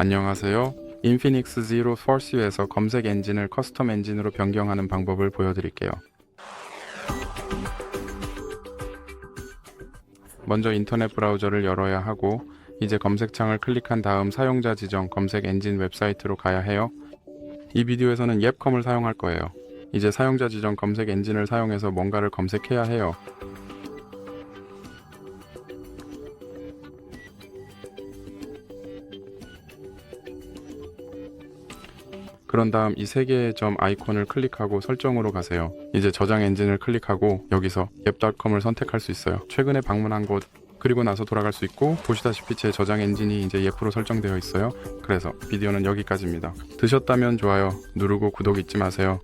안녕하세요. 인피닉스 Zero Force에서 검색 엔진을 커스텀 엔진으로 변경하는 방법을 보여드릴게요. 먼저 인터넷 브라우저를 열어야 하고 이제 검색창을 클릭한 다음 사용자 지정 검색 엔진 웹사이트로 가야 해요. 이 비디오에서는 옙컴을 사용할 거예요. 이제 사용자 지정 검색 엔진을 사용해서 뭔가를 검색해야 해요. 그런 다음 이 세 개의 점 아이콘을 클릭하고 설정으로 가세요. 이제 저장 엔진을 클릭하고 여기서 앱닷컴을 선택할 수 있어요. 최근에 방문한 곳 그리고 나서 돌아갈 수 있고 보시다시피 제 저장 엔진이 이제 예프로 설정되어 있어요. 그래서 비디오는 여기까지입니다. 드셨다면 좋아요 누르고 구독 잊지 마세요.